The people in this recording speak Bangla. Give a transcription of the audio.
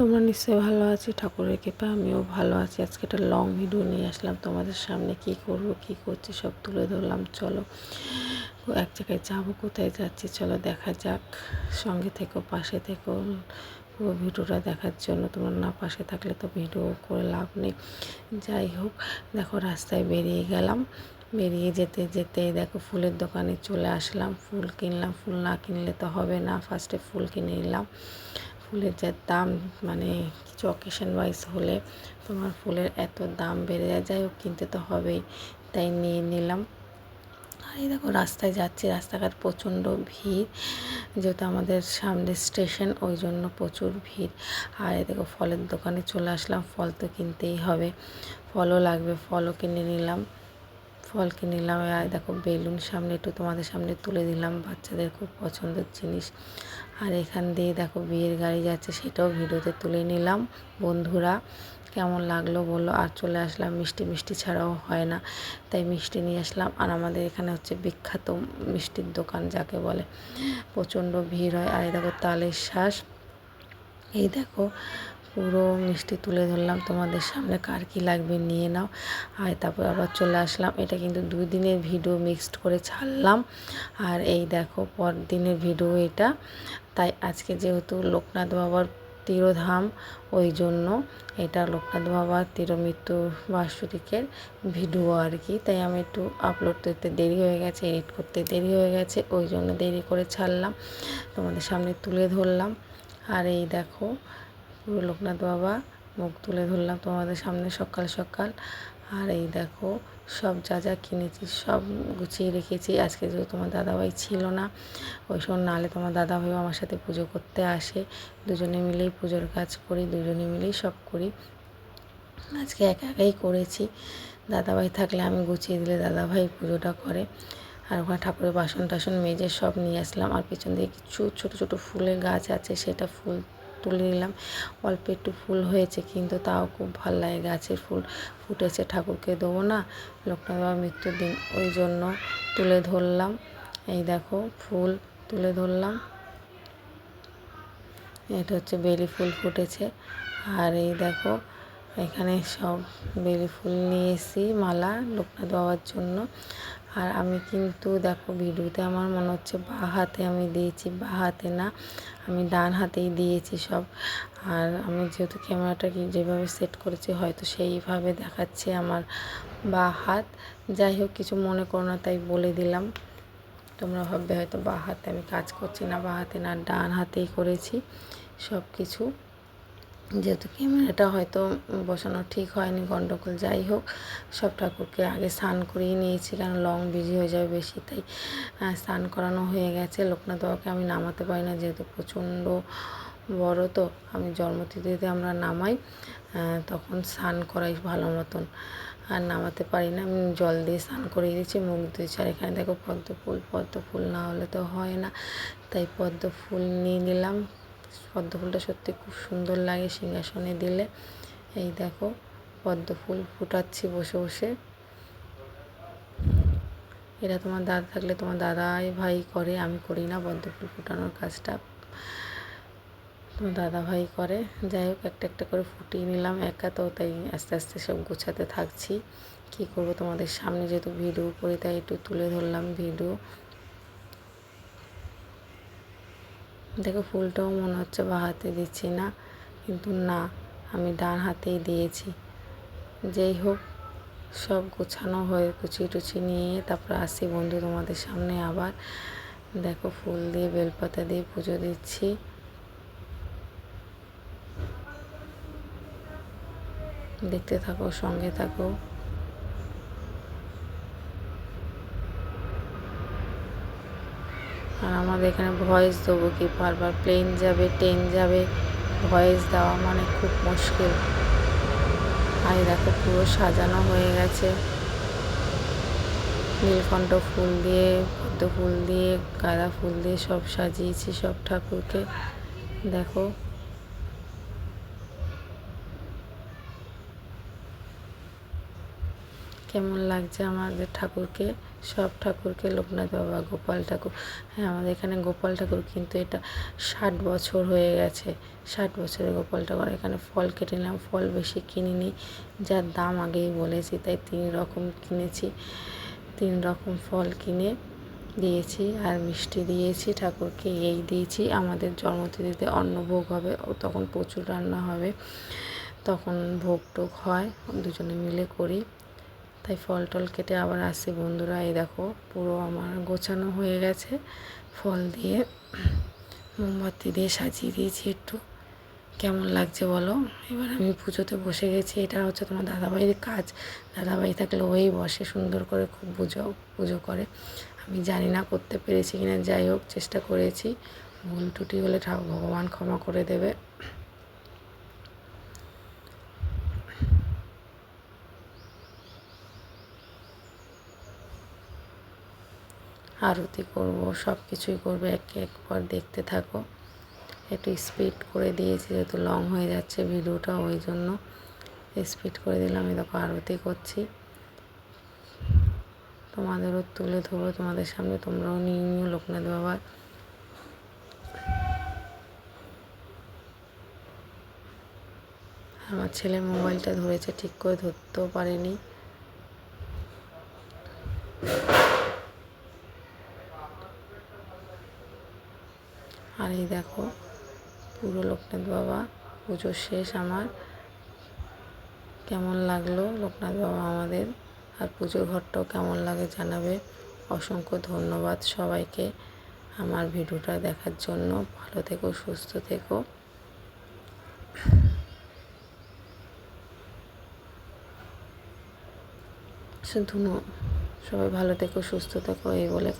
তোমরা নিশ্চয়ই ভালো আছি, ঠাকুরের কৃপা, আমিও ভালো আছি। আজকে একটা লং ভিডিও নিয়ে আসলাম, তোমাদের সামনে কি করব, কি করছি, সব তুলে ধরলাম, চলো। এক জায়গায় যাব, কোথায় যাচ্ছি, চলো দেখা যাক। সঙ্গে থেকো, পাশে থেকো, পুরো ভিডিওটা দেখার জন্য। তোমরা না পাশে থাকলে তো ভিডিও করে লাভ নেই। যাই হোক, দেখো রাস্তায় বেরিয়ে গেলাম। বেরিয়ে যেতে যেতে দেখো ফুলের দোকানে চলে আসলাম। ফুল কিনলাম, ফুল না কিনলে তো হবে না। ফার্স্টে ফুল কিনে নিলাম। ফুলের যা দাম মানে কিছু অকেশন ওয়াইজ হলে তোমার ফুলের এত দাম বেড়ে যায়, যাই হোক কিনতে তো হবেই, তাই নিয়ে নিলাম। আর এই দেখো রাস্তায় যাচ্ছি, রাস্তাঘাট প্রচণ্ড ভিড়, যেহেতু আমাদের সামনে স্টেশন ওই জন্য প্রচুর ভিড়। আর এই দেখো ফলের দোকানে চলে আসলাম, ফল তো কিনতেই হবে। ফলও লাগবে, ফলও কিনে নিলাম, ফল কিনে নিলাম। আর দেখো বেলুন সামনে একটু তোমাদের সামনে তুলে দিলাম, বাচ্চাদের খুব পছন্দের জিনিস। আর এখান দিয়ে দেখো বিয়ের গাড়ি যাচ্ছে, সেটাও ভিডিওতে তুলে নিলাম। বন্ধুরা, কেমন লাগল বলল আর চলে আসলাম, মিষ্টি মিষ্টি ছাড়াও হয় না। তাই মিষ্টি নিয়ে আসলাম। আর আমাদের এখানে হচ্ছে বিখ্যাত মিষ্টির দোকান, যাকে বলে প্রচণ্ড ভিড় হয়। আর এই দেখো তালের শ্বাস। এই দেখো পুরো মিষ্টি তুলে ধরলাম। তোমাদের সামনে কার কী লাগবে নিয়ে নাও। আর তারপর আবার চলে আসলাম। এটা কিন্তু দুই দিনের ভিডিও মিক্সড করে ছাড়লাম। আর এই দেখো পর দিনের ভিডিও এটা। তাই আজকে যেহেতু লোকনাথ বাবার তিরোধাম, ওই জন্য এটা লোকনাথ বাবার তিরমৃত্যু বার্ষিকের ভিডিও আর কি। তাই আমি একটু আপলোড করতে দেরি হয়ে গেছে এডিট করতে দেরি হয়ে গেছে, ওই জন্য দেরি করে ছাড়লাম। তোমাদের সামনে তুলে ধরলাম। আর এই দেখো পুরো লোকনাথ বাবা, মুখ তুলে ধরলাম তোমাদের সামনে সকাল সকাল। আর এই দেখো, সব যা যা কিনেছি সব গুছিয়ে রেখেছি। আজকে যেহেতু তোমার দাদাভাই ছিল না, ওই সময় নাহলে তোমার দাদাভাইও আমার সাথে পুজো করতে আসে। দুজনে মিলেই পুজোর কাজ করি, দুজনে মিলেই সব করি। আজকে একা একাই করেছি। দাদাভাই থাকলে আমি গুছিয়ে দিলে দাদাভাই পুজোটা করে। আর ওখানে ঠাকুরের বাসন টাসন মেজে সব নিয়ে আসলাম। আর পেছন দিয়ে কিছু ছোটো ছোটো ফুলের গাছ আছে, সেটা ফুল তুলে নিলাম। অল্প একটু ফুল হয়েছে, কিন্তু তাও খুব ভালো লাগে গাছের ফুল। ফুটেছে ঠাকুরকে দেবো না লোকটা বাবার মৃত্যুর দিন। ওই জন্য তুলে ধরলাম। এই দেখো, ফুল তুলে ধরলাম। এটা হচ্ছে বেলি ফুল ফুটেছে। আর এই দেখো এখানে সব বেলি ফুল নিয়ে এসি মালা, লোকনাথ বাবার জন্য। আর আমি কিন্তু দেখো ভিডিওতে আমার মনে হচ্ছে বা হাতে আমি দিয়েছি, বা হাতে না, আমি ডান হাতেই দিয়েছি সব। আর আমি যেহেতু ক্যামেরাটাকে যেভাবে সেট করেছি হয়তো সেইভাবে দেখাচ্ছে আমার বা হাত। যাই হোক, কিছু মনে করো না, তাই বলে দিলাম। তোমরা ভাববে হয়তো বা হাতে আমি কাজ করছি না, বা হাতে না, ডান হাতেই করেছি সব কিছু যেহেতু ক্যামেরাটা হয়তো বসানো ঠিক হয়নি, গন্ডগোল যাই হোক, সব ঠাকুরকে আগে স্নান করিয়ে নিয়েছি, কারণ লং বিজি হয়ে যাবে বেশি, তাই স্নান করানো হয়ে গেছে। লোকনাথ বাবাকে আমি নামাতে পারি না, যেহেতু প্রচণ্ড বড়, তো আমি জন্মতিথিতে আমরা নামাই তখন স্নান করাই ভালো মতন। আর নামাতে পারি না, আমি জল দিয়ে স্নান করিয়ে দিয়েছি, মুখ দিয়েছি আর এখানে দেখো পদ্ম ফুল পদ্ম ফুল না হলে তো হয় না, তাই পদ্ম ফুল নিয়ে নিলাম। পদ্ম ফুলটা সত্যি খুব সুন্দর লাগে সিংহাসনে দিলে। এই দেখো, পদ্ম ফুল ফুটাচ্ছি বসে বসে। এটা তোমার দাদা থাকলে তোমার দাদাই ভাই করে, আমি করি না পদ্ম ফুল ফুটানোর কাজটা। তোমার দাদা ভাই করে। যাই হোক, একটা একটা করে ফুটিয়ে নিলাম একা তো, তাই আস্তে আস্তে সব গোছাতে থাকছি। কি করব তোমাদের সামনে যেহেতু ভিডিও করি, তাই একটু তুলে ধরলাম ভিডিও। দেখো ফুলটাও মনে হচ্ছে বা হাতে দিচ্ছি না, কিন্তু না, আমি ডান হাতেই দিয়েছি। যেই হোক, সব গোছানো হয়ে কুচি টুচি নিয়ে তারপর আসি বন্ধু তোমাদের সামনে আবার। দেখো ফুল দিয়ে বেলপাতা দিয়ে পুজো দিচ্ছি। দেখতে থাকো, সঙ্গে থাকো। আর আমাদের এখানে ভয়েস দেবো কি? বারবার প্লেন যাবে ট্রেন যাবে, ভয়েস দেওয়া মানে খুব মুশকিল। আর দেখো পুরো সাজানো হয়ে গেছে। নীলকণ্ঠ ফুল দিয়ে, পদ্ম ফুল দিয়ে, গাঁদা ফুল দিয়ে সব সাজিয়েছি সব ঠাকুরকে। দেখো। কেমন লাগছে আমাদের ঠাকুরকে? সব ঠাকুরকে লোকনাথ বাবা, গোপাল ঠাকুর। হ্যাঁ আমাদের এখানে গোপাল ঠাকুর কিন্তু এটা ষাট বছর হয়ে গেছে। ষাট বছরের গোপাল ঠাকুর। এখানে ফল কেটে নিলাম, ফল বেশি কিনিনি, যার দাম আগেই বলেছি, তাই তিন রকম কিনেছি। তিন রকম ফল কিনে দিয়েছি আর মিষ্টি দিয়েছি, ঠাকুরকে এই দিয়েছি। আমাদের জন্মতিথিতে অন্নভোগ হবে, ও তখন প্রচুর রান্না হবে, তখন ভোগ টোগ হয়, দুজনে মিলে করি। তাই ফল টল কেটে আবার আসি বন্ধুরা। এই দেখো, পুরো আমার গোছানো হয়ে গেছে। ফল দিয়ে মোমবাতি দিয়ে সাজিয়ে দিয়েছি একটু। কেমন লাগছে বলো? এবার আমি পুজোতে বসে গেছি। এটা হচ্ছে তোমার দাদাভাইয়ের কাজ। দাদাভাই থাকলে ওই বসে সুন্দর করে খুব পুজো পুজো করে। আমি জানি না করতে পেরেছি কিনা, যাই হোক, চেষ্টা করেছি। ভুল টুটি হলে ঠাকুর ভগবান ক্ষমা করে দেবে। আরতি করব সব কিছুই করবে, এক একবার দেখতে থাকো। একটু স্পিড করে দিয়েছি, যেহেতু লং হয়ে যাচ্ছে ভিডিওটা, ওই জন্য স্পিড করে দিলাম। দেখো, আরতি করছি। তোমাদেরও তুলে ধরবো, তোমাদের সামনে তোমরাও নিয়ে নিও, লোকনাথ বাবার আমার ছেলে মোবাইলটা ধরেছে, ঠিক করে ধরতেও পারেনি আর এই দেখো পুরো লোকনাথ বাবা, পুজো শেষ আমার। কেমন লাগল লোকনাথ বাবা আমাদের? আর পুজোর ঘরটাও কেমন লাগে জানাবে। অসংখ্য ধন্যবাদ সবাইকে আমার ভিডিওটা দেখার জন্য। ভালো থেকো, সুস্থ থেকো। শুধু সবাই ভালো থেকো, সুস্থ থেকো, এই বলে